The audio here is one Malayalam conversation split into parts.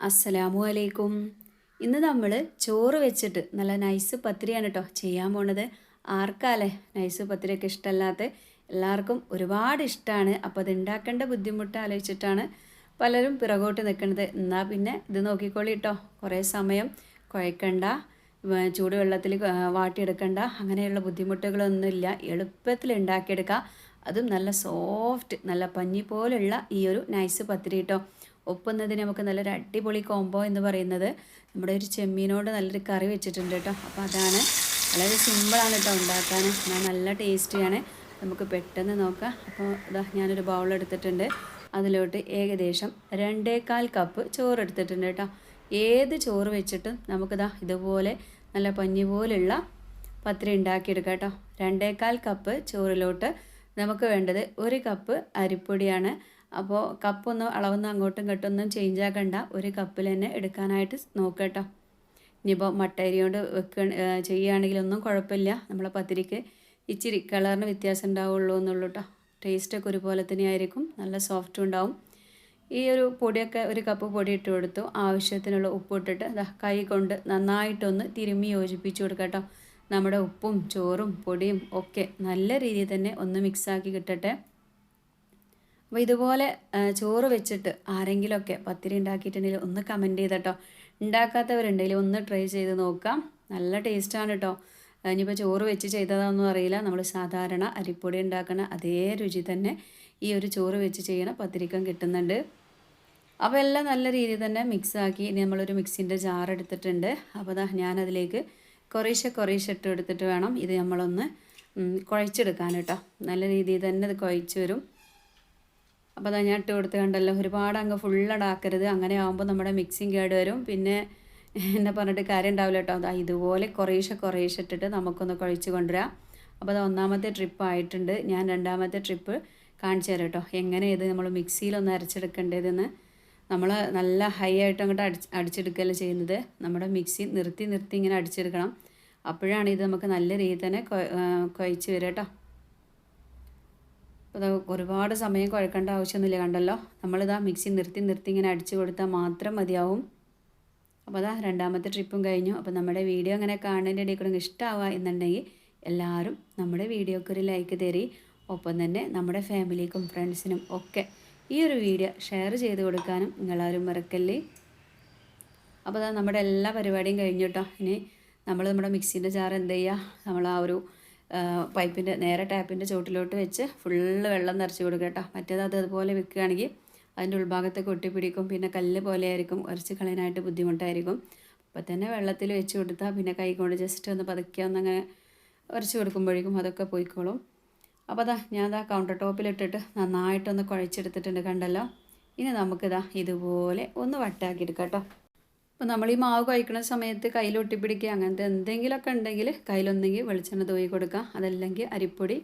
അസ്സലാമു അലൈക്കും. ഇന്ന് നമ്മൾ ചോറ് വെച്ചിട്ട് നല്ല നൈസ് പത്തിരിയാണ് കേട്ടോ ചെയ്യാൻ പോണത്. ആർക്കാലേ നൈസ് പത്തിരിയൊക്കെ ഇഷ്ടമല്ലാത്ത എല്ലാവർക്കും ഒരുപാട് ഇഷ്ടമാണ് അപ്പോൾ അത് ഉണ്ടാക്കേണ്ട ബുദ്ധിമുട്ട് ആലോചിച്ചിട്ടാണ് പലരും പിറകോട്ട് നിൽക്കുന്നത് എന്നാൽ പിന്നെ ഇത് നോക്കിക്കോളി കേട്ടോ കുറേ സമയം കുഴക്കണ്ട ചൂടുവെള്ളത്തിൽ വാട്ടിയെടുക്കണ്ട അങ്ങനെയുള്ള ബുദ്ധിമുട്ടുകളൊന്നുമില്ല. എളുപ്പത്തിൽ ഉണ്ടാക്കിയെടുക്കുക അതും നല്ല സോഫ്റ്റ് നല്ല പഞ്ഞി പോലുള്ള ഈ ഒരു നൈസ് പത്തിരി കേട്ടോ ഒപ്പുന്നതിന് നമുക്ക് നല്ലൊരു അടിപൊളി കോംബോ എന്ന് പറയുന്നത് നമ്മുടെ ഒരു ചെമ്മീനോട് നല്ലൊരു കറി വെച്ചിട്ടുണ്ട് കേട്ടോ. അപ്പോൾ അതാണ് വളരെ സിമ്പിളാണ് കേട്ടോ ഉണ്ടാക്കാൻ. എന്നാൽ നല്ല ടേസ്റ്റിയാണ് നമുക്ക് പെട്ടെന്ന് നോക്കാം. അപ്പോൾ ഇതാ ഞാനൊരു ബൗൾ എടുത്തിട്ടുണ്ട്. അതിലോട്ട് ഏകദേശം രണ്ടേകാൽ കപ്പ് ചോറ് എടുത്തിട്ടുണ്ട് കേട്ടോ. ഏത് ചോറ് വെച്ചിട്ടും നമുക്കിതാ ഇതുപോലെ നല്ല പഞ്ഞി പോലുള്ള പത്തിരി ഉണ്ടാക്കിയെടുക്കാം കേട്ടോ. രണ്ടേകാൽ കപ്പ് ചോറിലോട്ട് നമുക്ക് വേണ്ടത് ഒരു കപ്പ് അരിപ്പൊടിയാണ്. അപ്പോൾ കപ്പൊന്നും അളവൊന്നും അങ്ങോട്ടും ഇങ്ങോട്ടൊന്നും ചേഞ്ച് ആക്കണ്ട. ഒരു കപ്പിൽ തന്നെ എടുക്കാനായിട്ട് നോക്കുക ഇനിയിപ്പോൾ മട്ടരി കൊണ്ട് വെക്ക ചെയ്യുകയാണെങ്കിലൊന്നും കുഴപ്പമില്ല നമ്മളെ പത്തിരിക്ക് ഇച്ചിരി കളറിന് വ്യത്യാസം ഉണ്ടാവുള്ളൂ എന്നുള്ളൂ കേട്ടോ ടേസ്റ്റൊക്കെ ഒരുപോലെ തന്നെ ആയിരിക്കും. നല്ല സോഫ്റ്റും ഉണ്ടാവും. ഈ ഒരു പൊടിയൊക്കെ ഒരു കപ്പ് പൊടി ഇട്ട് കൊടുത്തു. ആവശ്യത്തിനുള്ള ഉപ്പ് ഇട്ടിട്ട് കൈ കൊണ്ട് നന്നായിട്ടൊന്ന് തിരുമ്മി യോജിപ്പിച്ചു കൊടുക്കുക നമ്മുടെ ഉപ്പും ചോറും പൊടിയും ഒക്കെ നല്ല രീതിയിൽ തന്നെ ഒന്ന് മിക്സാക്കി കിട്ടട്ടെ. അപ്പോൾ ഇതുപോലെ ചോറ് വെച്ചിട്ട് ആരെങ്കിലുമൊക്കെ പത്തിരി ഉണ്ടാക്കിയിട്ടുണ്ടെങ്കിൽ ഒന്ന് കമന്റ് ചെയ്തട്ടോ. ഉണ്ടാക്കാത്തവരുണ്ടെങ്കിൽ ഒന്ന് ട്രൈ ചെയ്ത് നോക്കാം. നല്ല ടേസ്റ്റാണ് കേട്ടോ ഇനിയിപ്പോൾ ചോറ് വെച്ച് ചെയ്തതാണെന്നും അറിയില്ല. നമ്മൾ സാധാരണ അരിപ്പൊടി ഉണ്ടാക്കുന്ന അതേ രുചി തന്നെ ഈ ഒരു ചോറ് വെച്ച് ചെയ്യണ പത്തിരിക്കം കിട്ടുന്നുണ്ട്. അപ്പോൾ എല്ലാം നല്ല രീതിയിൽ തന്നെ മിക്സാക്കി ഇനി നമ്മളൊരു മിക്സിന്റെ ജാർ എടുത്തിട്ടുണ്ട്. അപ്പോൾ അതാ ഞാനതിലേക്ക് കുറേശ്ശെ കുറേശ്ശെ ഇട്ട് എടുത്തിട്ട് വേണം ഇത് നമ്മളൊന്ന് കുഴച്ചെടുക്കാൻ കേട്ടോ നല്ല രീതിയിൽ തന്നെ ഇത് കുഴച്ച് വരും. അപ്പോൾ അതാ ഞാൻ ഇട്ട് കൊടുത്ത് കണ്ടല്ലോ. ഒരുപാട് അങ്ങ് ഫുള്ളടാക്കരുത് അങ്ങനെ ആകുമ്പോൾ നമ്മുടെ മിക്സിങ് കേട് വരും. പിന്നെ എന്നെ പറഞ്ഞിട്ട് കാര്യം ഉണ്ടാവില്ല കേട്ടോ. അതാ ഇതുപോലെ കുറേശ്ശെ കുറേശ്ശെ ഇട്ടിട്ട് നമുക്കൊന്ന് കുഴച്ച് കൊണ്ടുവരാം. അപ്പോൾ അത് ഒന്നാമത്തെ ട്രിപ്പ് ആയിട്ടുണ്ട്. ഞാൻ രണ്ടാമത്തെ ട്രിപ്പ് കാണിച്ചു തരാം കേട്ടോ. എങ്ങനെ ഇത് നമ്മൾ മിക്സിയിലൊന്ന് അരച്ചെടുക്കേണ്ടതെന്ന്. നമ്മൾ നല്ല ഹൈ ആയിട്ട് അങ്ങോട്ട് അടിച്ച് അടിച്ചെടുക്കുകയല്ല ചെയ്യുന്നത്. നമ്മുടെ മിക്സി നിർത്തി നിർത്തി ഇങ്ങനെ അടിച്ചെടുക്കണം. അപ്പോഴാണ് ഇത് നമുക്ക് നല്ല രീതിയിൽ തന്നെ കുഴച്ച് വരിക കേട്ടോ. അപ്പോൾ നമുക്ക് ഒരുപാട് സമയം കുഴക്കേണ്ട ആവശ്യമൊന്നുമില്ല. കണ്ടല്ലോ? നമ്മളിതാ മിക്സി നിർത്തി നിർത്തി ഇങ്ങനെ അടിച്ചു കൊടുത്താൽ മാത്രം മതിയാവും. അപ്പോൾ അതാ രണ്ടാമത്തെ ട്രിപ്പും കഴിഞ്ഞു. അപ്പോൾ നമ്മുടെ വീഡിയോ അങ്ങനെ കാണേണ്ട ഇടയിൽ കൂടെ ഇഷ്ടമാവുക എന്നുണ്ടെങ്കിൽ എല്ലാവരും നമ്മുടെ വീഡിയോക്ക് ഒരു ലൈക്ക് തരി. ഒപ്പം തന്നെ നമ്മുടെ ഫാമിലിക്കും ഫ്രണ്ട്സിനും ഒക്കെ ഈ ഒരു വീഡിയോ ഷെയർ ചെയ്ത് കൊടുക്കാനും നിങ്ങളാരും മറക്കല്ലേ? അപ്പോൾ അതാ നമ്മുടെ എല്ലാ പരിപാടിയും കഴിഞ്ഞു കേട്ടോ. ഇനി നമ്മൾ നമ്മുടെ മിക്സീന്റെ ജാർ എന്ത് ചെയ്യുക? നമ്മൾ ആ ഒരു പൈപ്പിന്റെ നേരെ ടാപ്പിന്റെ ചുവട്ടിലോട്ട് വെച്ച് ഫുള്ള് വെള്ളം നിറച്ച് കൊടുക്കുക കേട്ടോ. മറ്റേത് അത് അതുപോലെ വെക്കുകയാണെങ്കിൽ അതിന്റെ ഉൾഭാഗത്തൊക്കെ ഒട്ടിപ്പിടിക്കും പിന്നെ കല്ല് പോലെ ആയിരിക്കും. ഉരച്ച് കളയാനായിട്ട് ബുദ്ധിമുട്ടായിരിക്കും. അപ്പോൾ തന്നെ വെള്ളത്തിൽ വെച്ച് കൊടുത്താൽ പിന്നെ കൈ കൊണ്ട് ജസ്റ്റ് ഒന്ന് പതുക്കെ ഒന്ന് അങ്ങനെ ഉരച്ച് കൊടുക്കുമ്പോഴേക്കും അതൊക്കെ പോയിക്കോളും. അപ്പോൾ അതാ ഞാൻ അതാ കൗണ്ടർ ടോപ്പിലിട്ടിട്ട് നന്നായിട്ടൊന്ന് കുഴച്ചെടുത്തിട്ടുണ്ട് കണ്ടല്ലോ. ഇനി നമുക്കിതാ ഇതുപോലെ ഒന്ന് വട്ടാക്കി എടുക്കാം കേട്ടോ. അപ്പോൾ നമ്മൾ ഈ മാവ് കഴിക്കുന്ന സമയത്ത് കയ്യിൽ ഒട്ടിപ്പിടിക്കുക അങ്ങനത്തെ എന്തെങ്കിലുമൊക്കെ ഉണ്ടെങ്കിൽ കയ്യിലൊന്നെങ്കിൽ വെളിച്ചെണ്ണ തൂവി കൊടുക്കുക. അതല്ലെങ്കിൽ അരിപ്പൊടി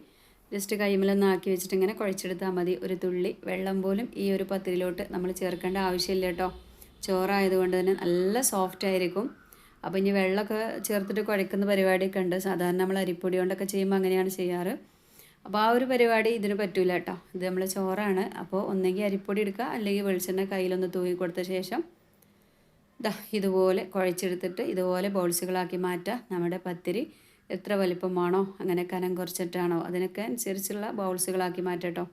ജസ്റ്റ് കൈമലൊന്ന് ആക്കി വെച്ചിട്ട് ഇങ്ങനെ കുഴച്ചെടുത്താൽ മതി. ഒരു തുള്ളി വെള്ളം പോലും ഈ ഒരു പത്തിരിലോട്ട് നമ്മൾ ചേർക്കേണ്ട ആവശ്യമില്ല കേട്ടോ. ചോറായതുകൊണ്ട് തന്നെ നല്ല സോഫ്റ്റ് ആയിരിക്കും. അപ്പോൾ ഇനി വെള്ളമൊക്കെ ചേർത്തിട്ട് കുഴക്കുന്ന പരിപാടിയൊക്കെ ഉണ്ട്. സാധാരണ നമ്മൾ അരിപ്പൊടി കൊണ്ടൊക്കെ ചെയ്യുമ്പോൾ അങ്ങനെയാണ് ചെയ്യാറ്. അപ്പോൾ ആ ഒരു പരിപാടി ഇതിന് പറ്റില്ല കേട്ടോ. ഇത് നമ്മൾ ചോറാണ്. അപ്പോൾ ഒന്നെങ്കിൽ അരിപ്പൊടി എടുക്കുക അല്ലെങ്കിൽ വെളിച്ചെണ്ണ കയ്യിലൊന്ന് തൂക്കി കൊടുത്ത ശേഷം ദാ ഇതുപോലെ കുഴച്ചെടുത്തിട്ട് ഇതുപോലെ ബോൾസുകളാക്കി മാറ്റുക നമ്മുടെ പത്തിരി എത്ര വലിപ്പമാണോ അങ്ങനെ കനം കുറച്ചിട്ടാണോ അതിനൊക്കെ അനുസരിച്ചുള്ള ബൗൾസുകളാക്കി മാറ്റട്ടോ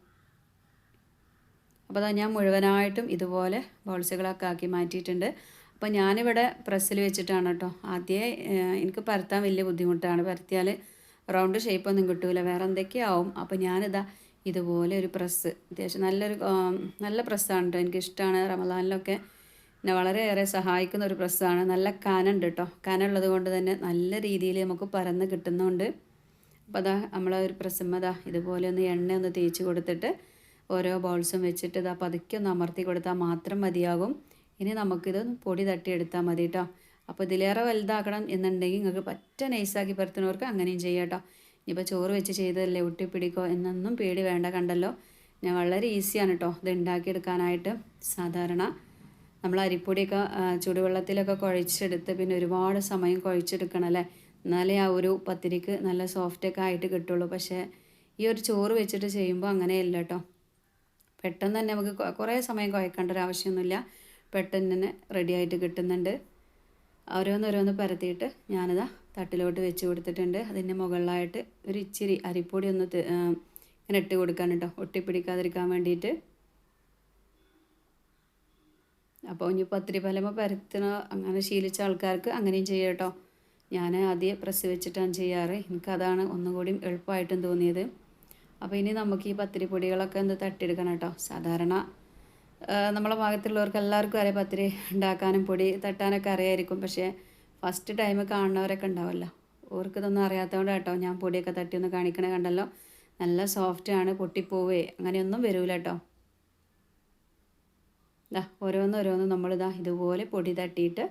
അപ്പോൾ ഞാൻ മുഴുവനായിട്ടും ഇതുപോലെ ബൗൾസുകളൊക്കെ ആക്കി മാറ്റിയിട്ടുണ്ട്. അപ്പോൾ ഞാനിവിടെ പ്രസ്സിൽ വെച്ചിട്ടാണ് കേട്ടോ ആദ്യമേ എനിക്ക് പരത്താൻ വലിയ ബുദ്ധിമുട്ടാണ്. പരത്തിയാൽ റൗണ്ട് ഷേപ്പൊന്നും കിട്ടൂല വേറെ എന്തൊക്കെയാവും അപ്പോൾ ഞാനിതാ ഇതുപോലെ ഒരു പ്രസ് അത്യാവശ്യം നല്ലൊരു നല്ല പ്രസ്സാണ് കേട്ടോ എനിക്കിഷ്ടമാണ് റമദാനിലൊക്കെ എന്നെ വളരെയേറെ സഹായിക്കുന്ന ഒരു പ്രസ്സാണ് നല്ല കനുണ്ട് കേട്ടോ കനുള്ളത് കൊണ്ട് തന്നെ നല്ല രീതിയിൽ നമുക്ക് പരന്ന് കിട്ടുന്നുണ്ട്. അപ്പോൾ അതാ നമ്മളെ ഒരു പ്രസ്സുമ്മ അതാ ഇതുപോലെ ഒന്ന് എണ്ണ ഒന്ന് തേച്ച് കൊടുത്തിട്ട് ഓരോ ബോൾസും വെച്ചിട്ട് ഇതാ പതുക്കെ ഒന്ന് അമർത്തി കൊടുത്താൽ മാത്രം മതിയാകും. ഇനി നമുക്കിത് പൊടി തട്ടിയെടുത്താൽ മതി കേട്ടോ അപ്പോൾ ഇതിലേറെ വലുതാക്കണം എന്നുണ്ടെങ്കിൽ നിങ്ങൾക്ക് പറ്റ നൈസാക്കി പരത്തുന്നവർക്ക് അങ്ങനെയും ചെയ്യാം കേട്ടോ ഇനിയിപ്പോൾ ചോറ് വെച്ച് ചെയ്തതല്ലേ ഒട്ടിപ്പിടിക്കോ എന്നൊന്നും പേടി വേണ്ട കണ്ടല്ലോ. ഞാൻ വളരെ ഈസിയാണ് കേട്ടോ ഇത് ഉണ്ടാക്കിയെടുക്കാനായിട്ട് സാധാരണ. നമ്മൾ അരിപ്പൊടിയൊക്കെ ചൂടുവെള്ളത്തിലൊക്കെ കുഴച്ചെടുത്ത് പിന്നെ ഒരുപാട് സമയം കുഴച്ചെടുക്കണം അല്ലേ? എന്നാലേ ആ ഒരു പത്തിരിക്ക് നല്ല സോഫ്റ്റൊക്കെ ആയിട്ട് കിട്ടുള്ളൂ. പക്ഷേ ഈ ഒരു ചോറ് വെച്ചിട്ട് ചെയ്യുമ്പോൾ അങ്ങനെയല്ല കേട്ടോ പെട്ടെന്ന് തന്നെ നമുക്ക് കുറേ സമയം കുഴക്കേണ്ട ഒരു ആവശ്യമൊന്നുമില്ല. പെട്ടെന്ന് തന്നെ റെഡി ആയിട്ട് കിട്ടുന്നുണ്ട്. ഓരോന്നോരോന്ന് പരത്തിയിട്ട് ഞാനിതാ തട്ടിലോട്ട് വെച്ച് കൊടുത്തിട്ടുണ്ട്. അതിന്റെ മുകളിലായിട്ട് ഒരു ഇച്ചിരി അരിപ്പൊടി ഒന്ന് ഇങ്ങനെ ഇട്ട് കൊടുക്കാൻ കേട്ടോ ഒട്ടിപ്പിടിക്കാതിരിക്കാൻ വേണ്ടിയിട്ട്. അപ്പോൾ ഇനി പത്തിരി പലമ പരത്തണ അങ്ങനെ ശീലിച്ച ആൾക്കാർക്ക് അങ്ങനെയും ചെയ്യാം കേട്ടോ. ഞാൻ ആദ്യം പ്രസ് വെച്ചിട്ടാണ് ചെയ്യാറ് എനിക്കതാണ് ഒന്നുകൂടി എളുപ്പമായിട്ടും തോന്നിയത്. അപ്പോൾ ഇനി നമുക്ക് ഈ പത്തിരി പൊടികളൊക്കെ ഒന്ന് തട്ടിയെടുക്കണം കേട്ടോ. സാധാരണ നമ്മളെ ഭാഗത്തുള്ളവർക്ക് എല്ലാവർക്കും അറിയാം പത്തിരി ഉണ്ടാക്കാനും പൊടി തട്ടാനൊക്കെ അറിയായിരിക്കും. പക്ഷേ ഫസ്റ്റ് ടൈം കാണുന്നവരൊക്കെ ഉണ്ടാവുമല്ലോ ഓർക്ക് ഇതൊന്നും അറിയാത്തതുകൊണ്ട് കേട്ടോ ഞാൻ പൊടിയൊക്കെ തട്ടി ഒന്ന് കാണിക്കണേ കണ്ടല്ലോ. നല്ല സോഫ്റ്റാണ് പൊട്ടിപ്പോവേ. അങ്ങനെയൊന്നും വരൂല കേട്ടോ. ഇതാ ഓരോന്നോരോന്ന് നമ്മളിതാ ഇതുപോലെ പൊടി തട്ടിയിട്ട്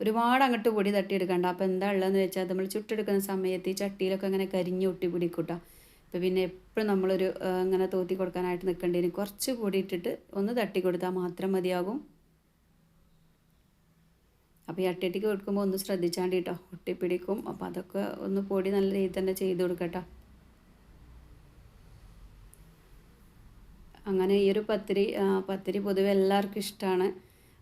ഒരുപാട് അങ്ങോട്ട് പൊടി തട്ടിയെടുക്കണ്ട. അപ്പോൾ എന്താ ഉള്ളതെന്ന് വെച്ചാൽ നമ്മൾ ചുട്ടെടുക്കുന്ന സമയത്ത് ഈ ചട്ടിയിലൊക്കെ ഇങ്ങനെ കരിഞ്ഞ് ഒട്ടി പിടിക്കൂട്ടോ. അപ്പോൾ പിന്നെ എപ്പോഴും നമ്മളൊരു ഇങ്ങനെ തോത്തി കൊടുക്കാനായിട്ട് നിൽക്കേണ്ടതിന് കുറച്ച് പൊടി ഇട്ടിട്ട് ഒന്ന് തട്ടി കൊടുത്താൽ മാത്രം മതിയാകും. അപ്പോൾ ഈ അട്ടിയട്ടിക്ക് കൊടുക്കുമ്പോൾ ഒന്ന് ശ്രദ്ധിച്ചാണ്ട് കേട്ടോ ഒട്ടിപ്പിടിക്കും. അപ്പോൾ അതൊക്കെ ഒന്ന് പൊടി നല്ല രീതിയിൽ തന്നെ ചെയ്ത് കൊടുക്കട്ടോ. അങ്ങനെ ഈ ഒരു പത്തിരി പത്തിരി പൊതുവെ എല്ലാവർക്കും ഇഷ്ടമാണ്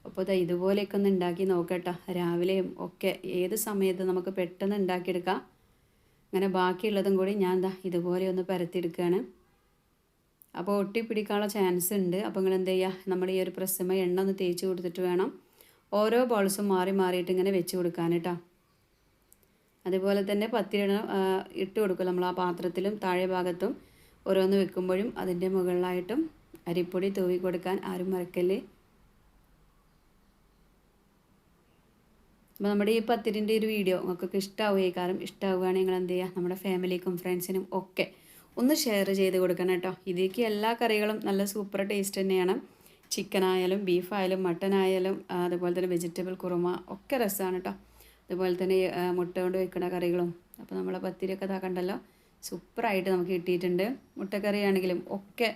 അപ്പോൾ ഇത് ഇതുപോലെയൊക്കെ ഒന്ന് ഉണ്ടാക്കി നോക്കട്ടോ. രാവിലെയും ഒക്കെ ഏത് സമയത്ത് നമുക്ക് പെട്ടെന്ന് ഉണ്ടാക്കിയെടുക്കാം അങ്ങനെ ബാക്കിയുള്ളതും കൂടി ഞാൻ എന്താ ഇതുപോലെ ഒന്ന് പരത്തിയെടുക്കുകയാണ് അപ്പോൾ ഒട്ടിപ്പിടിക്കാനുള്ള ചാൻസ് ഉണ്ട്. അപ്പോൾ നിങ്ങൾ എന്ത് ചെയ്യുക നമ്മൾ ഈ ഒരു പ്രസമ എണ്ണ ഒന്ന് തേച്ച് കൊടുത്തിട്ട് വേണം ഓരോ ബോൾസും മാറി മാറിയിട്ട് ഇങ്ങനെ വെച്ച് കൊടുക്കാൻ കേട്ടോ അതുപോലെ തന്നെ പത്തിരി ഇട്ട് കൊടുക്കും നമ്മൾ ആ പാത്രത്തിലും താഴെ ഭാഗത്തും. ഓരോന്ന് വെക്കുമ്പോഴും അതിന്റെ മുകളിലായിട്ടും അരിപ്പൊടി തൂവി കൊടുക്കാൻ ആരും മറക്കല്ലേ? അപ്പോൾ നമ്മുടെ ഈ പത്തിരിന്റെ ഒരു വീഡിയോ നിങ്ങൾക്കൊക്കെ ഇഷ്ടമാവുകയും കാരണം ഇഷ്ടമാവുകയാണെങ്കിൽ നിങ്ങൾ എന്ത് ചെയ്യുക? നമ്മുടെ ഫാമിലിക്കും ഫ്രണ്ട്സിനും ഒക്കെ ഒന്ന് ഷെയർ ചെയ്ത് കൊടുക്കണം കേട്ടോ. ഇതിലേക്ക് എല്ലാ കറികളും നല്ല സൂപ്പർ ടേസ്റ്റ് തന്നെയാണ്. ചിക്കൻ ആയാലും ബീഫ് ആയാലും മട്ടൻ ആയാലും അതുപോലെ തന്നെ വെജിറ്റബിൾ കുറുമ ഒക്കെ രസമാണ് കേട്ടോ. അതുപോലെ തന്നെ മുട്ട കൊണ്ട് വെക്കുന്ന കറികളും. അപ്പോൾ നമ്മളെ പത്തിരിയൊക്കെ ഇതാക്കണ്ടല്ലോ സൂപ്പറായിട്ട് നമുക്ക് കിട്ടിയിട്ടുണ്ട്. മുട്ടക്കറി ആണെങ്കിലും ഒക്കെ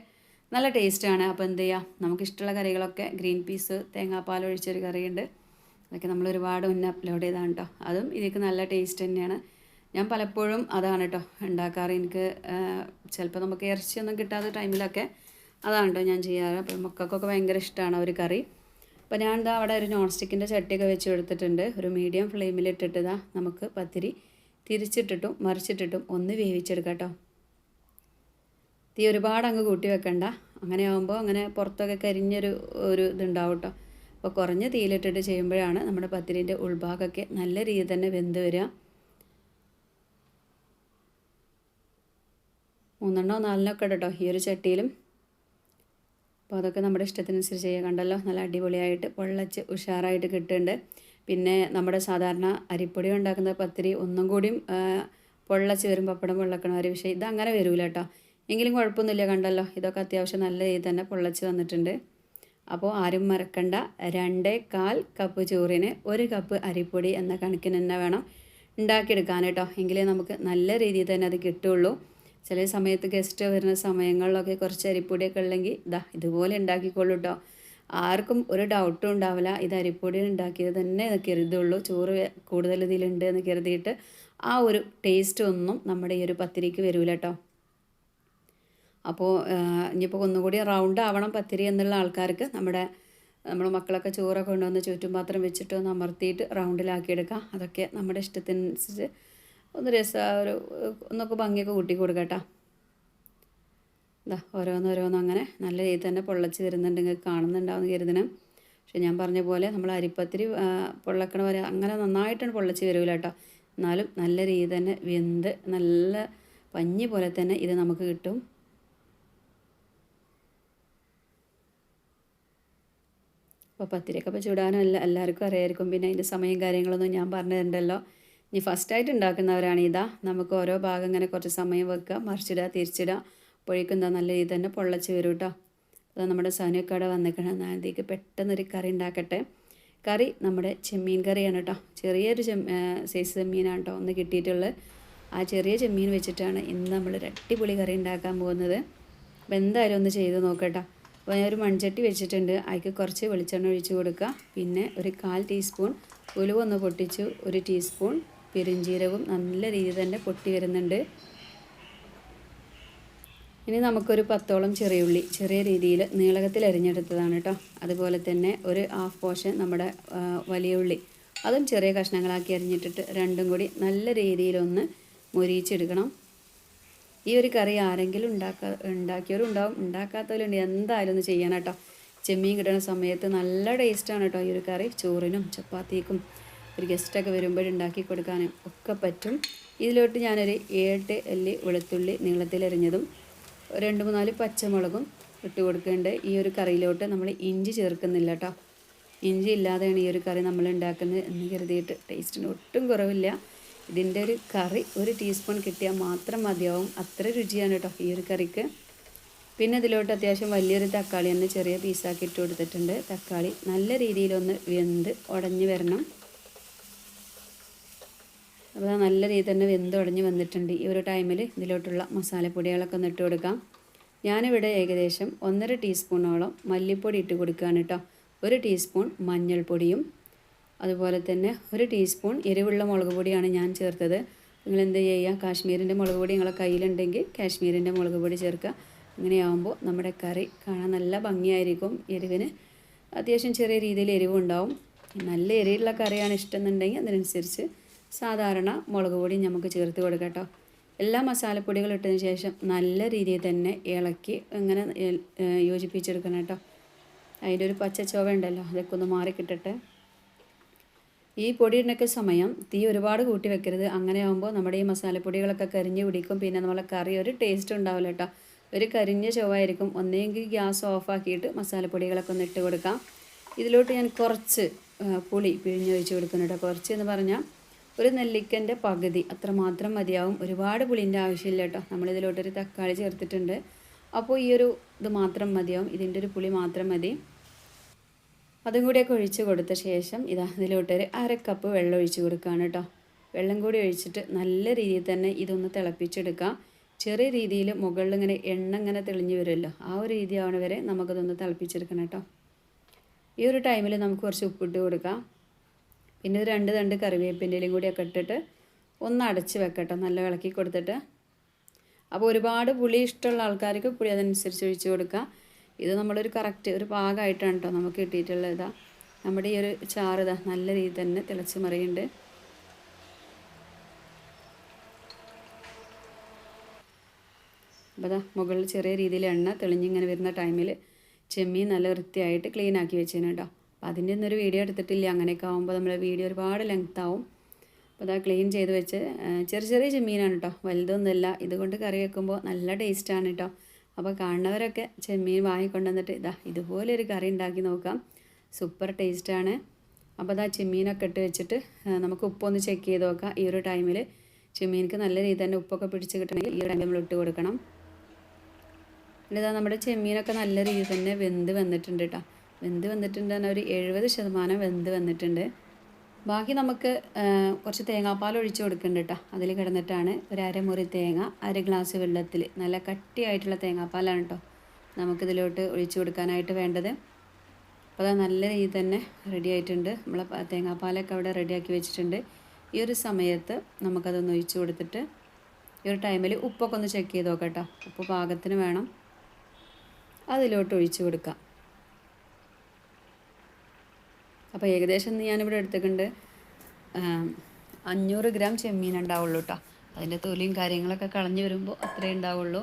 നല്ല ടേസ്റ്റാണ്. അപ്പോൾ എന്ത് ചെയ്യുക നമുക്കിഷ്ടമുള്ള കറികളൊക്കെ ഗ്രീൻ പീസ് തേങ്ങാപ്പാൽ ഒഴിച്ചൊരു കറിയുണ്ട്. അതൊക്കെ നമ്മൾ ഒരുപാട് മുന്നേ അപ്ലോഡ് ചെയ്താണ് കേട്ടോ അതും ഇതിലേക്ക് നല്ല ടേസ്റ്റ് തന്നെയാണ്. ഞാൻ പലപ്പോഴും അതാണ് കേട്ടോ ഉണ്ടാക്കാറ്. എനിക്ക് ചിലപ്പോൾ നമുക്ക് ഇറച്ചിയൊന്നും കിട്ടാത്ത ടൈമിലൊക്കെ അതാണ് കേട്ടോ ഞാൻ ചെയ്യാറ്. അപ്പോൾ മക്കൾക്കൊക്കെ ഭയങ്കര ഇഷ്ടമാണ് ഒരു കറി. അപ്പോൾ ഞാൻ എന്താ അവിടെ ഒരു നോൺ സ്റ്റിക്കിന്റെ ചട്ടിയൊക്കെ വെച്ച് കൊടുത്തിട്ടുണ്ട്. ഒരു മീഡിയം ഫ്ലെയിമിൽ ഇട്ടിട്ട് നമുക്ക് പത്തിരി തിരിച്ചിട്ടിട്ടും മറിച്ചിട്ടിട്ടും ഒന്ന് വേവിച്ചെടുക്കാം കേട്ടോ. തീ ഒരുപാട് അങ്ങ് കൂട്ടി വെക്കണ്ട. അങ്ങനെ ആകുമ്പോൾ അങ്ങനെ പുറത്തൊക്കെ കരിഞ്ഞൊരു ഒരു ഇതുണ്ടാവും കേട്ടോ. അപ്പോൾ കുറഞ്ഞ തീയിലിട്ടിട്ട് ചെയ്യുമ്പോഴാണ് നമ്മുടെ പത്തിരിന്റെ ഉൾഭാഗമൊക്കെ നല്ല രീതിയിൽ തന്നെ വെന്ത് വരിക. മൂന്നെണ്ണോ നാലിനോ ഒക്കെ കേട്ടോ ഈ ഒരു ചട്ടിയിലും. അപ്പോൾ അതൊക്കെ നമ്മുടെ ഇഷ്ടത്തിനനുസരിച്ച് ചെയ്യുക കണ്ടല്ലോ? നല്ല അടിപൊളിയായിട്ട് പൊള്ളച്ച് ഉഷാറായിട്ട് കിട്ടുന്നുണ്ട്. പിന്നെ നമ്മുടെ സാധാരണ അരിപ്പൊടി ഉണ്ടാക്കുന്ന പത്തിരി ഒന്നും കൂടിയും പൊള്ളച്ച് വരും പപ്പടം പൊള്ളക്കണ ഒരു പക്ഷേ ഇതങ്ങനെ വരില്ല കേട്ടോ എങ്കിലും കുഴപ്പമൊന്നുമില്ല കണ്ടല്ലോ. ഇതൊക്കെ അത്യാവശ്യം നല്ല രീതിയിൽ തന്നെ പൊള്ളച്ച് വന്നിട്ടുണ്ട്. അപ്പോൾ ആരും മറക്കണ്ട. രണ്ടേ കാൽ കപ്പ് ചോറിന് ഒരു കപ്പ് അരിപ്പൊടി എന്ന കണക്കിന് തന്നെ വേണം ഉണ്ടാക്കിയെടുക്കാൻ കേട്ടോ എങ്കിലേ നമുക്ക് നല്ല രീതിയിൽ തന്നെ അത് കിട്ടുള്ളൂ. ചില സമയത്ത് ഗസ്റ്റ് വരുന്ന സമയങ്ങളിലൊക്കെ കുറച്ച് അരിപ്പൊടിയൊക്കെ ഉള്ളെങ്കിൽ ഇതാ ഇതുപോലെ ഉണ്ടാക്കിക്കൊള്ളൂ കേട്ടോ ആർക്കും ഒരു ഡൗട്ടും ഉണ്ടാവില്ല. ഇത് അരിപ്പൊടി ഉണ്ടാക്കിയത് തന്നെ കരുതുള്ളൂ. ചോറ് കൂടുതൽ ഇതിലുണ്ട് എന്ന് കരുതിയിട്ട് ആ ഒരു ടേസ്റ്റ് ഒന്നും നമ്മുടെ ഈ ഒരു പത്തിരിക്ക് വരില്ല കേട്ടോ അപ്പോൾ ഇനിയിപ്പോൾ ഒന്നുകൂടി റൗണ്ട് ആവണം പത്തിരി എന്നുള്ള ആൾക്കാർക്ക് നമ്മുടെ നമ്മൾ മക്കളൊക്കെ ചോറൊക്കെ കൊണ്ടുവന്ന് ചുറ്റും മാത്രം വെച്ചിട്ട് ഒന്ന് അമർത്തിയിട്ട് റൗണ്ടിലാക്കിയെടുക്കാം അതൊക്കെ നമ്മുടെ ഇഷ്ടത്തിനനുസരിച്ച് ഒന്ന് രസ ഒരു ഒന്നൊക്കെ ഭംഗിയൊക്കെ കൂട്ടി കൊടുക്കട്ടോ ഇതാ ഓരോന്നോരോന്നും അങ്ങനെ നല്ല രീതിയിൽ തന്നെ പൊള്ളച്ച് വരുന്നുണ്ട് നിങ്ങൾക്ക് കാണുന്നുണ്ടാവുന്ന കരുതണം. പക്ഷെ ഞാൻ പറഞ്ഞ പോലെ നമ്മൾ അരിപ്പത്തിരി പൊള്ളക്കണ വരെ അങ്ങനെ നന്നായിട്ടാണ് പൊള്ളച്ച് വരില്ല കേട്ടോ. എന്നാലും നല്ല രീതി തന്നെ വെന്ത് നല്ല പഞ്ഞി പോലെ തന്നെ ഇത് നമുക്ക് കിട്ടും. അപ്പോൾ പത്തിരിയൊക്കെ ഇപ്പോൾ ചൂടാനും എല്ലാ എല്ലാവർക്കും അറിയായിരിക്കും. പിന്നെ അതിന്റെ സമയം കാര്യങ്ങളൊന്നും ഞാൻ പറഞ്ഞു തരണ്ടല്ലോ ഇനി ഫസ്റ്റായിട്ട് ഉണ്ടാക്കുന്നവരാണ് ഇതാ. നമുക്ക് ഓരോ ഭാഗം ഇങ്ങനെ കുറച്ച് സമയം വെക്കുക മറിച്ചിടുക തിരിച്ചിടുക. അപ്പോഴേക്കും എന്താ നല്ല രീതി തന്നെ പൊള്ളച്ച് വരും കേട്ടോ. അത് നമ്മുടെ സനുവൊക്കെ അവിടെ വന്നിക്കണം അതിലേക്ക് പെട്ടെന്നൊരു കറി ഉണ്ടാക്കട്ടെ. കറി നമ്മുടെ ചെമ്മീൻ കറിയാണ് കേട്ടോ. ചെറിയൊരു ചെമ്മ സൈസ് ചെമ്മീനാണ് കേട്ടോ ഒന്ന് കിട്ടിയിട്ടുള്ളത്. ആ ചെറിയ ചെമ്മീൻ വെച്ചിട്ടാണ് ഇന്ന് നമ്മൾ രട്ടിപൊളി കറി ഉണ്ടാക്കാൻ പോകുന്നത്. അപ്പോൾ എന്തായാലും ഒന്ന് ചെയ്ത് നോക്കട്ടോ അപ്പോൾ ഞാൻ ഒരു മൺചട്ടി വെച്ചിട്ടുണ്ട്. അതിക്ക് കുറച്ച് വെളിച്ചെണ്ണ ഒഴിച്ച് കൊടുക്കുക. പിന്നെ ഒരു കാൽ ടീസ്പൂൺ ഉലുവൊന്ന് പൊട്ടിച്ചു ഒരു ടീസ്പൂൺ പെരുംജീരകവും നല്ല രീതിയിൽ തന്നെ പൊട്ടി വരുന്നുണ്ട്. ഇനി നമുക്കൊരു പത്തോളം ചെറിയുള്ളി ചെറിയ രീതിയിൽ നീളകത്തിൽ അരിഞ്ഞെടുത്തതാണ് കേട്ടോ. അതുപോലെ തന്നെ ഒരു ഹാഫ് പോർഷൻ നമ്മുടെ വലിയ ഉള്ളി. അതും ചെറിയ കഷ്ണങ്ങളാക്കി അരിഞ്ഞിട്ടിട്ട് രണ്ടും കൂടി നല്ല രീതിയിലൊന്ന് മൊരിയിച്ചെടുക്കണം. ഈ ഒരു കറി ആരെങ്കിലും ഉണ്ടാക്ക ഉണ്ടാക്കിയവരും ഉണ്ടാവും ഉണ്ടാക്കാത്തവരുണ്ട്. എന്തായാലും ഒന്ന് ചെയ്യണം കേട്ടോ. ചെമ്മീൻ കിട്ടുന്ന സമയത്ത് നല്ല ടേസ്റ്റാണ് കേട്ടോ ഈ ഒരു കറി. ചോറിനും ചപ്പാത്തിക്കും ഒരു ഗസ്റ്റൊക്കെ വരുമ്പോൾ ഉണ്ടാക്കി കൊടുക്കാനും ഒക്കെ പറ്റും. ഇതിലോട്ട് ഞാനൊരു ഏട്ട് അല്ലി വെളുത്തുള്ളി നീളത്തിലരിഞ്ഞതും രണ്ട് മൂന്നാൽ പച്ചമുളകും ഇട്ട് കൊടുക്കേണ്ട ഈ ഒരു കറിയിലോട്ട് നമ്മൾ ഇഞ്ചി ചേർക്കുന്നില്ല കേട്ടോ. ഇഞ്ചി ഇല്ലാതെയാണ് ഈ ഒരു കറി നമ്മൾ ഉണ്ടാക്കുന്നത് എന്ന് കരുതിയിട്ട് ടേസ്റ്റിന് ഒട്ടും കുറവില്ല. ഇതിന്റെ ഒരു കറി ഒരു ടീസ്പൂൺ കിട്ടിയാൽ മാത്രം മതിയാവും. അത്ര രുചിയാണ് കേട്ടോ ഈ ഒരു കറിക്ക്. പിന്നെ ഇതിലോട്ട് അത്യാവശ്യം വലിയൊരു തക്കാളി തന്നെ ചെറിയ പീസാക്കി ഇട്ട് കൊടുത്തിട്ടുണ്ട്. തക്കാളി നല്ല രീതിയിലൊന്ന് വെന്ത് ഉടഞ്ഞു വരണം. അപ്പോൾ നല്ല രീതിയിൽ തന്നെ വെന്ത് ഉടഞ്ഞ് വന്നിട്ടുണ്ട്. ഈ ഒരു ടൈമിൽ ഇതിലോട്ടുള്ള മസാലപ്പൊടികളൊക്കെ ഒന്ന് ഇട്ട് കൊടുക്കാം. ഞാനിവിടെ ഏകദേശം ഒന്നര ടീസ്പൂണോളം മല്ലിപ്പൊടി ഇട്ട് കൊടുക്കുകയാണ് കേട്ടോ. ഒരു ടീസ്പൂൺ മഞ്ഞൾപ്പൊടിയും അതുപോലെ തന്നെ ഒരു ടീസ്പൂൺ എരിവുള്ള മുളക് പൊടിയാണ് ഞാൻ ചേർത്തത്. നിങ്ങൾ എന്ത് ചെയ്യുക? കാശ്മീരിന്റെ മുളക് പൊടി നിങ്ങളെ കയ്യിലുണ്ടെങ്കിൽ കാശ്മീരിന്റെ മുളക് പൊടി ചേർക്കുക. അങ്ങനെയാകുമ്പോൾ നമ്മുടെ കറി കാണാൻ നല്ല ഭംഗിയായിരിക്കും. എരിവിന് അത്യാവശ്യം ചെറിയ രീതിയിൽ എരിവുണ്ടാവും. നല്ല എരിവുള്ള കറിയാണ് ഇഷ്ടമെന്നുണ്ടെങ്കിൽ അതിനനുസരിച്ച് സാധാരണ മുളക് പൊടി നമുക്ക് ചേർത്ത് കൊടുക്കാം കേട്ടോ. എല്ലാ മസാലപ്പൊടികളും ഇട്ടതിന് ശേഷം നല്ല രീതിയിൽ തന്നെ ഇളക്കി ഇങ്ങനെ യോജിപ്പിച്ചെടുക്കണം കേട്ടോ. അതിന്റെ ഒരു പച്ച ചുവ ഉണ്ടല്ലോ അതൊക്കെ ഒന്ന് മാറി കിട്ടട്ടെ ഈ പൊടിയിടണൊക്കെ സമയം തീ ഒരുപാട് കൂട്ടി വെക്കരുത്. അങ്ങനെ ആകുമ്പോൾ നമ്മുടെ ഈ മസാലപ്പൊടികളൊക്കെ കരിഞ്ഞ് പിടിക്കും. പിന്നെ നമ്മളെ കറി ഒരു ടേസ്റ്റ് ഉണ്ടാവില്ല കേട്ടോ. ഒരു കരിഞ്ഞ ചുവായിരിക്കും ഒന്നെങ്കിൽ ഗ്യാസ് ഓഫാക്കിയിട്ട് മസാലപ്പൊടികളൊക്കെ ഒന്ന് ഇട്ട് കൊടുക്കാം. ഇതിലോട്ട് ഞാൻ കുറച്ച് പുളി പിഴിഞ്ഞൊഴിച്ച് കൊടുക്കുന്നുണ്ട് കുറച്ച് എന്ന് പറഞ്ഞാൽ ഒരു നെല്ലിക്കന്റെ പകുതി അത്രമാത്രം മതിയാവും. ഒരുപാട് പുളിന്റെ ആവശ്യമില്ല കേട്ടോ. നമ്മളിതിലോട്ടൊരു തക്കാളി ചേർത്തിട്ടുണ്ട്. അപ്പോൾ ഈ ഒരു ഇത് മാത്രം മതിയാവും. ഇതിന്റെ ഒരു പുളി മാത്രം മതി. അതും കൂടിയൊക്കെ ഒഴിച്ച് കൊടുത്ത ശേഷം ഇതാ ഇതിലോട്ടൊരു അര കപ്പ് വെള്ളം ഒഴിച്ച് കൊടുക്കുകയാണ് കേട്ടോ. വെള്ളം കൂടി ഒഴിച്ചിട്ട് നല്ല രീതിയിൽ തന്നെ ഇതൊന്ന് തിളപ്പിച്ചെടുക്കാം. ചെറിയ രീതിയിൽ മുകളിൽ ഇങ്ങനെ എണ്ണ ഇങ്ങനെ തെളിഞ്ഞ് വരുമല്ലോ. ആ ഒരു രീതി ആവണ വരെ നമുക്കതൊന്ന് തിളപ്പിച്ചെടുക്കണം കേട്ടോ. ഈ ഒരു ടൈമിൽ നമുക്ക് കുറച്ച് ഉപ്പിട്ട് കൊടുക്കാം. പിന്നെ ഒരു രണ്ട് തണ്ട് കൂടി കൂടിയൊക്കെ ഇട്ടിട്ട് ഒന്ന് അടച്ച് വെക്കട്ടെ നല്ല ഇളക്കി കൊടുത്തിട്ട്. അപ്പോൾ ഒരുപാട് പുളി ഇഷ്ടമുള്ള ആൾക്കാർക്ക് പുളി അതനുസരിച്ച് ഒഴിച്ച് കൊടുക്കുക. ഇത് നമ്മളൊരു കറക്റ്റ് ഒരു പാകമായിട്ടാണ് കേട്ടോ നമുക്ക് കിട്ടിയിട്ടുള്ള ഇതാ നമ്മുടെ ഈ ഒരു ചാറ് ഇതാ നല്ല രീതിയിൽ തന്നെ തിളച്ച് മറിയുണ്ട് അപ്പോൾ അതാ മുകളിൽ ചെറിയ രീതിയിൽ എണ്ണ തെളിഞ്ഞിങ്ങനെ വരുന്ന ടൈമിൽ ചെമ്മീൻ നല്ല വൃത്തിയായിട്ട് ക്ലീൻ ആക്കി വെച്ചേനെ കേട്ടോ. അപ്പോൾ അതിന്റെ ഒന്നും ഒരു വീഡിയോ എടുത്തിട്ടില്ല. അങ്ങനെയൊക്കെ ആകുമ്പോൾ നമ്മുടെ വീഡിയോ ഒരുപാട് ലെങ്ത് ആവും. അപ്പോൾ അതാ ക്ലീൻ ചെയ്ത് വെച്ച് ചെറിയ ചെറിയ ചെമ്മീനാണ് കേട്ടോ വലുതൊന്നുമില്ല. ഇതുകൊണ്ട് കറി വെക്കുമ്പോൾ നല്ല ടേസ്റ്റാണ് കേട്ടോ അപ്പോൾ കാണുന്നവരൊക്കെ ചെമ്മീൻ വാങ്ങിക്കൊണ്ടുവന്നിട്ട് ഇതാ ഇതുപോലെ ഒരു കറി ഉണ്ടാക്കി നോക്കാം. സൂപ്പർ ടേസ്റ്റാണ് അപ്പോൾ അതാ ചെമ്മീനൊക്കെ ഇട്ട് വെച്ചിട്ട് നമുക്ക് ഉപ്പൊന്ന് ചെക്ക് ചെയ്ത് നോക്കാം. ഈ ഒരു ടൈമിൽ ചെമ്മീനിക്ക് നല്ല രീതിയിൽ തന്നെ ഉപ്പൊക്കെ പിടിച്ച് കിട്ടണമെങ്കിൽ ഈ ടൈമിൽ നമ്മൾ ഇട്ട് കൊടുക്കണം. എന്നിട്ട് നമ്മുടെ ചെമ്മീനൊക്കെ നല്ല രീതിയിൽ തന്നെ വെന്ത് വന്നിട്ടുണ്ട് കേട്ടോ വെന്ത് വന്നിട്ടുണ്ട് തന്നെ ഒരു എഴുപത് ശതമാനം വെന്ത് വന്നിട്ടുണ്ട്. ബാക്കി നമുക്ക് കുറച്ച് തേങ്ങാപ്പാൽ ഒഴിച്ച് കൊടുക്കുന്നുണ്ട് കേട്ടോ അതിൽ കിടന്നിട്ടാണ് ഒരു അരമുറി തേങ്ങ അര ഗ്ലാസ് വെള്ളത്തിൽ നല്ല കട്ടിയായിട്ടുള്ള തേങ്ങാപ്പാലാണ് കേട്ടോ നമുക്കിതിലോട്ട് ഒഴിച്ച് കൊടുക്കാനായിട്ട് വേണ്ടത്. അപ്പോൾ അത് നല്ല രീതിയിൽ തന്നെ റെഡി ആയിട്ടുണ്ട്. നമ്മളെ തേങ്ങാപ്പാലൊക്കെ അവിടെ റെഡിയാക്കി വെച്ചിട്ടുണ്ട്. ഈ ഒരു സമയത്ത് നമുക്കതൊന്ന് ഒഴിച്ച് കൊടുത്തിട്ട് ഈ ഒരു ടൈമിൽ ഉപ്പൊക്കെ ഒന്ന് ചെക്ക് ചെയ്ത് നോക്കാം കേട്ടോ ഉപ്പ് പാകത്തിന് വേണം. അതിലോട്ട് ഒഴിച്ച് കൊടുക്കാം. അപ്പോൾ ഏകദേശം ഞാനിവിടെ എടുത്തിട്ടുണ്ട് അഞ്ഞൂറ് ഗ്രാം ചെമ്മീൻ ഉണ്ടാവുള്ളൂ കേട്ടോ അതിന്റെ തൊലിയും കാര്യങ്ങളൊക്കെ കളഞ്ഞു വരുമ്പോൾ അത്രേ ഉണ്ടാവുള്ളൂ.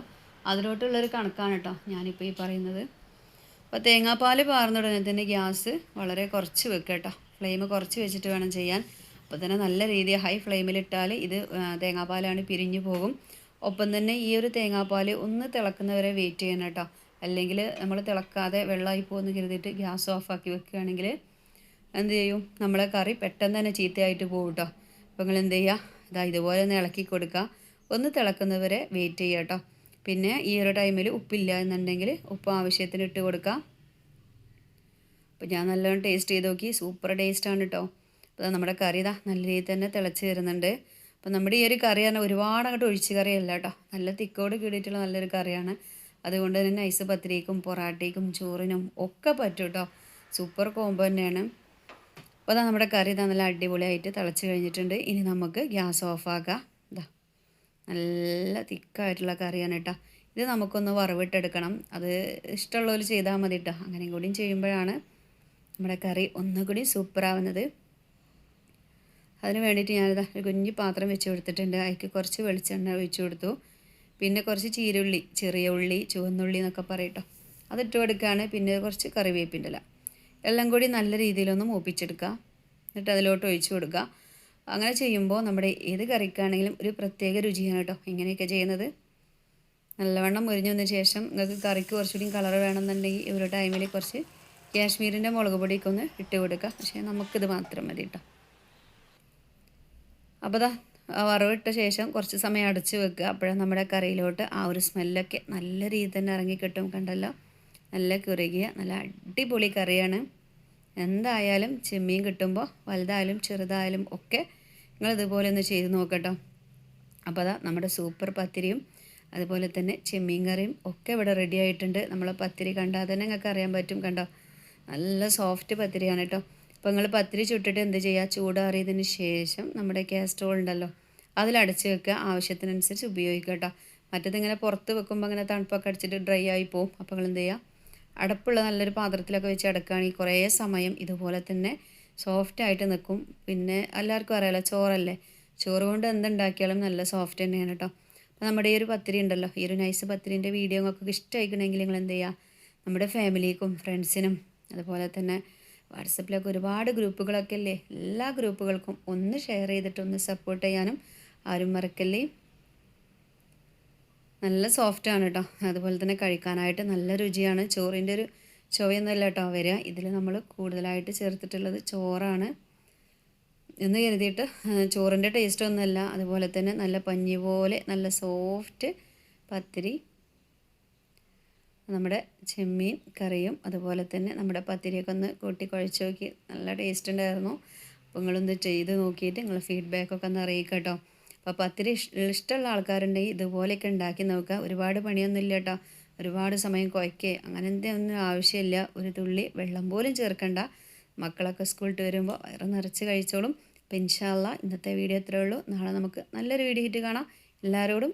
അതിലോട്ടുള്ളൊരു കണക്കാണ് കേട്ടോ ഞാനിപ്പോൾ ഈ പറയുന്നത്. അപ്പോൾ തേങ്ങാപ്പാൽ പാർന്ന ഉടനെ തന്നെ ഗ്യാസ് വളരെ കുറച്ച് വെക്കുക കേട്ടോ ഫ്ലെയിം കുറച്ച് വെച്ചിട്ട് വേണം ചെയ്യാൻ. അപ്പോൾ തന്നെ നല്ല രീതിയിൽ ഹൈ ഫ്ലെയിമിലിട്ടാൽ ഇത് തേങ്ങാപ്പാലാണ് പിരിഞ്ഞു പോകും. ഒപ്പം തന്നെ ഈ ഒരു തേങ്ങാപ്പാൽ ഒന്ന് തിളക്കുന്നവരെ വെയിറ്റ് ചെയ്യണം കേട്ടോ അല്ലെങ്കിൽ നമ്മൾ തിളക്കാതെ വെള്ളമായി പോകുമെന്ന് കരുതിയിട്ട് ഗ്യാസ് ഓഫാക്കി വെക്കുകയാണെങ്കിൽ എന്ത് ചെയ്യും? നമ്മളെ കറി പെട്ടെന്ന് തന്നെ ചീത്തയായിട്ട് പോകും കേട്ടോ അപ്പോൾ നിങ്ങൾ എന്ത് ചെയ്യുക ഇതാ ഇതുപോലെ ഒന്ന് ഇളക്കി കൊടുക്കുക. ഒന്ന് തിളക്കുന്നവരെ വെയിറ്റ് ചെയ്യുക കേട്ടോ പിന്നെ ഈ ഒരു ടൈമിൽ ഉപ്പില്ല എന്നുണ്ടെങ്കിൽ ഉപ്പ് ആവശ്യത്തിന് ഇട്ട് കൊടുക്കുക. അപ്പോൾ ഞാൻ നല്ലോണം ടേസ്റ്റ് ചെയ്ത് നോക്കി. സൂപ്പർ ടേസ്റ്റാണ് കേട്ടോ അപ്പോൾ നമ്മുടെ കറി ഇതാ നല്ല രീതിയിൽ തന്നെ തിളച്ച് വരുന്നുണ്ട്. അപ്പോൾ നമ്മുടെ ഈ ഒരു കറി പറഞ്ഞാൽ ഒരുപാട് അങ്ങോട്ട് ഒഴിച്ച് കറിയല്ല കേട്ടോ നല്ല തിക്കോട് കൂടിയിട്ടുള്ള നല്ലൊരു കറിയാണ്. അതുകൊണ്ട് തന്നെ നൈസ് പത്തിരിക്കും പൊറാട്ടയ്ക്കും ചോറിനും ഒക്കെ പറ്റും കേട്ടോ സൂപ്പർ കോംബോ തന്നെയാണ്. അപ്പോൾ അതാ നമ്മുടെ കറി ഇതാ നല്ല അടിപൊളിയായിട്ട് തിളച്ച് കഴിഞ്ഞിട്ടുണ്ട്. ഇനി നമുക്ക് ഗ്യാസ് ഓഫാക്കാം ഇതാ നല്ല തിക്കായിട്ടുള്ള കറിയാണ് കേട്ടോ. ഇത് നമുക്കൊന്ന് വറവിട്ടെടുക്കണം. അത് ഇഷ്ടമുള്ളവർ ചെയ്താൽ മതി കേട്ടോ. അങ്ങനെയും കൂടിയും ചെയ്യുമ്പോഴാണ് നമ്മുടെ കറി ഒന്നുകൂടി സൂപ്പറാവുന്നത്. അതിന് വേണ്ടിയിട്ട് ഞാനിതാ ഒരു കുഞ്ഞു പാത്രം വെച്ച് കൊടുത്തിട്ടുണ്ട്. അതിക്ക് കുറച്ച് വെളിച്ചെണ്ണ ഒഴിച്ച് കൊടുത്തു. പിന്നെ കുറച്ച് ചീരുള്ളി ചെറിയ ഉള്ളി ചുവന്നുള്ളി എന്നൊക്കെ പറയട്ടോ അതിട്ട് കൊടുക്കുകയാണ്. പിന്നെ കുറച്ച് കറിവേപ്പിന്റെ ഇല. എല്ലാം കൂടി നല്ല രീതിയിലൊന്ന് മൂപ്പിച്ചെടുക്കുക. എന്നിട്ട് അതിലോട്ട് ഒഴിച്ചു കൊടുക്കുക. അങ്ങനെ ചെയ്യുമ്പോൾ നമ്മുടെ ഏത് കറിക്കാണെങ്കിലും ഒരു പ്രത്യേക രുചിയാണ് കേട്ടോ ഇങ്ങനെയൊക്കെ ചെയ്യുന്നത്. നല്ലവണ്ണം മുരിഞ്ഞു വന്ന ശേഷം നിങ്ങൾക്ക് കറിക്ക് കുറച്ചുകൂടി കളർ വേണമെന്നുണ്ടെങ്കിൽ ഒരു ടൈമിൽ കുറച്ച് കാശ്മീരിന്റെ മുളക് പൊടിയൊക്കെ ഒന്ന് ഇട്ട് കൊടുക്കുക. പക്ഷേ നമുക്കിത് മാത്രം മതി കേട്ടോ. അപ്പോൾ ആ വറവിട്ട ശേഷം കുറച്ച് സമയം അടച്ച് വെക്കുക. അപ്പോഴാണ് നമ്മുടെ കറിയിലോട്ട് ആ ഒരു സ്മെല്ലൊക്കെ നല്ല രീതിയിൽ തന്നെ ഇറങ്ങിക്കിട്ടും കണ്ടല്ലോ. നല്ല കുറുകിയ നല്ല അടിപൊളി കറിയാണ്. എന്തായാലും ചെമ്മീൻ കിട്ടുമ്പോൾ വലുതായാലും ചെറുതായാലും ഒക്കെ നിങ്ങൾ ഇതുപോലെ ഒന്ന് ചെയ്ത് നോക്കട്ടോ. അപ്പോൾ അതാ നമ്മുടെ സൂപ്പർ പത്തിരിയും അതുപോലെ തന്നെ ചെമ്മീൻ കറിയും ഒക്കെ ഇവിടെ റെഡി ആയിട്ടുണ്ട്. നമ്മളെ പത്തിരി കണ്ടാൽ തന്നെ നിങ്ങൾക്ക് അറിയാൻ പറ്റും കണ്ടോ? നല്ല സോഫ്റ്റ് പത്തിരിയാണ് കേട്ടോ. അപ്പോൾ നിങ്ങൾ പത്തിരി ചുട്ടിട്ട് എന്ത് ചെയ്യുക ചൂടാറിയതിന് ശേഷം നമ്മുടെ കാസ്ട്രോൾ ഉണ്ടല്ലോ അതിലടച്ച് വെക്കുക. ആവശ്യത്തിനനുസരിച്ച് ഉപയോഗിക്കുക കേട്ടോ. മറ്റേതിങ്ങനെ പുറത്ത് വെക്കുമ്പോൾ അങ്ങനെ തണുപ്പൊക്കെ അടിച്ചിട്ട് ഡ്രൈ ആയി പോവും. അപ്പോൾ നിങ്ങൾ എന്ത് ചെയ്യുക അടപ്പുള്ള നല്ലൊരു പാത്രത്തിലൊക്കെ വെച്ച് അടക്കുകയാണെങ്കിൽ കുറേ സമയം ഇതുപോലെ തന്നെ സോഫ്റ്റ് ആയിട്ട് നിൽക്കും. പിന്നെ എല്ലാവർക്കും അറിയാലോ ചോറല്ലേ? ചോറ് കൊണ്ട് എന്തുണ്ടാക്കിയാലും നല്ല സോഫ്റ്റ് തന്നെയാണ് കേട്ടോ. അപ്പോൾ നമ്മുടെ ഈ ഒരു പത്തിരി ഉണ്ടല്ലോ ഈ ഒരു നൈസ് പത്തിരിന്റെ വീഡിയോ നിങ്ങൾക്ക് ഇഷ്ടമായിക്കണമെങ്കിൽ നിങ്ങൾ എന്ത് ചെയ്യുക? നമ്മുടെ ഫാമിലിക്കും ഫ്രണ്ട്സിനും അതുപോലെ തന്നെ വാട്സപ്പിലൊക്കെ ഒരുപാട് ഗ്രൂപ്പുകളൊക്കെ അല്ലേ? എല്ലാ ഗ്രൂപ്പുകൾക്കും ഒന്ന് ഷെയർ ചെയ്തിട്ടൊന്ന് സപ്പോർട്ട് ചെയ്യാനും ആരും മറക്കല്ലേ? നല്ല സോഫ്റ്റാണ് കേട്ടോ അതുപോലെ തന്നെ കഴിക്കാനായിട്ട് നല്ല രുചിയാണ്. ചോറിന്റെ ഒരു ചുവയൊന്നുമല്ല കേട്ടോ വരിക. ഇതിൽ നമ്മൾ കൂടുതലായിട്ട് ചേർത്തിട്ടുള്ളത് ചോറാണ്. എന്ന് കരുതിയിട്ട് ചോറിന്റെ ടേസ്റ്റ് ഒന്നുമല്ല. അതുപോലെ തന്നെ നല്ല പഞ്ഞി പോലെ നല്ല സോഫ്റ്റ് പത്തിരി. നമ്മുടെ ചെമ്മീൻ കറിയും അതുപോലെ തന്നെ നമ്മുടെ പത്തിരിയൊക്കെ ഒന്ന് കൂട്ടി കുഴച്ച് നോക്കി നല്ല ടേസ്റ്റ് ഉണ്ടായിരുന്നു. അപ്പോൾ നിങ്ങളൊന്ന് ചെയ്ത് നോക്കിയിട്ട് നിങ്ങൾ ഫീഡ്ബാക്കൊക്കെ ഒന്ന് അറിയിക്കാം കേട്ടോ അപ്പോൾ പത്തിരി ഇഷ്ടമുള്ള ആൾക്കാരുണ്ടെങ്കിൽ ഇതുപോലെയൊക്കെ ഉണ്ടാക്കി നോക്കുക ഒരുപാട് പണിയൊന്നുമില്ല കേട്ടോ ഒരുപാട് സമയം കുഴക്കേ അങ്ങനത്തെ ഒന്നും ആവശ്യമില്ല ഒരു തുള്ളി വെള്ളം പോലും ചേർക്കണ്ട. മക്കളൊക്കെ സ്കൂളിട്ട് വരുമ്പോൾ വയറ് നിറച്ച് കഴിച്ചോളും. അപ്പോൾ ഇൻഷാല്ല ഇന്നത്തെ വീഡിയോ ഇത്രയേ ഉള്ളൂ. നാളെ നമുക്ക് നല്ലൊരു വീഡിയോ ഇട്ട് കാണാം. എല്ലാവരോടും